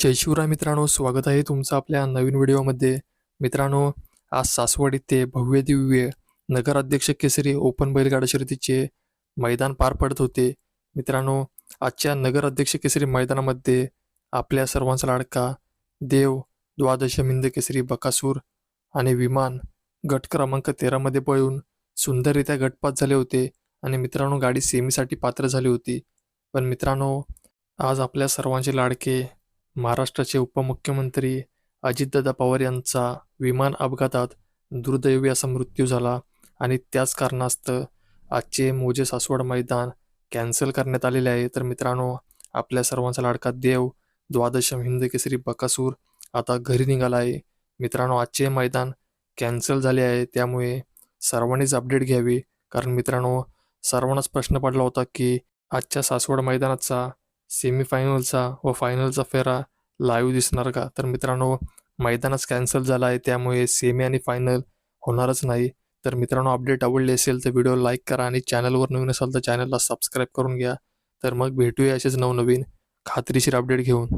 जय शिवराय मित्रांनो स्वागत आहे तुमचं आपल्या नवीन व्हिडिओमध्ये. मित्रांनो आज सासवड इथे भव्य दिव्य नगराध्यक्ष केसरी ओपन बैलगाडा शर्यतीचे मैदान पार पडत होते. मित्रांनो आजच्या नगराध्यक्ष केसरी मैदानामध्ये आपल्या सर्वांचा लाडका देव द्वादश मिंद केसरी बकासूर आणि विमान गट क्रमांक तेरामध्ये पळून सुंदररित्या गटपात झाले होते आणि मित्रांनो गाडी सेमीसाठी पात्र झाली होती. पण मित्रांनो आज आपल्या सर्वांचे लाडके महाराष्ट्राचे उपमुख्यमंत्री अजितदादा पवार यांचा विमान अपघातात दुर्दैवी असा मृत्यू झाला आणि त्याच कारणास्तव आजचे मोजे सासवड मैदान कॅन्सल करण्यात आलेले आहे. तर मित्रांनो आपल्या सर्वांचा लाडका देव द्वादशम हिंद केसरी बकासूर आता घरी निघाला आहे. मित्रांनो आजचे मैदान कॅन्सल झाले आहे. त्यामुळे सर्वांनीच अपडेट घ्यावी. कारण मित्रांनो सर्वांनाच प्रश्न पडला होता की आजच्या सासवड मैदानाचा सेमीफायनलचा व फायनलचा फेरा लाईव्ह दिसणार का? तर मित्रांनो मैदानच कॅन्सल झाला आहे. त्यामुळे सेमी आणि फायनल होणारच नाही. तर मित्रांनो अपडेट आवडली असेल तर व्हिडिओ लाईक करा आणि चॅनलवर नवीन असाल तर चॅनलला सबस्क्राईब करून घ्या. तर मग भेटूया असेच नवनवीन खात्रीशीर अपडेट घेऊन.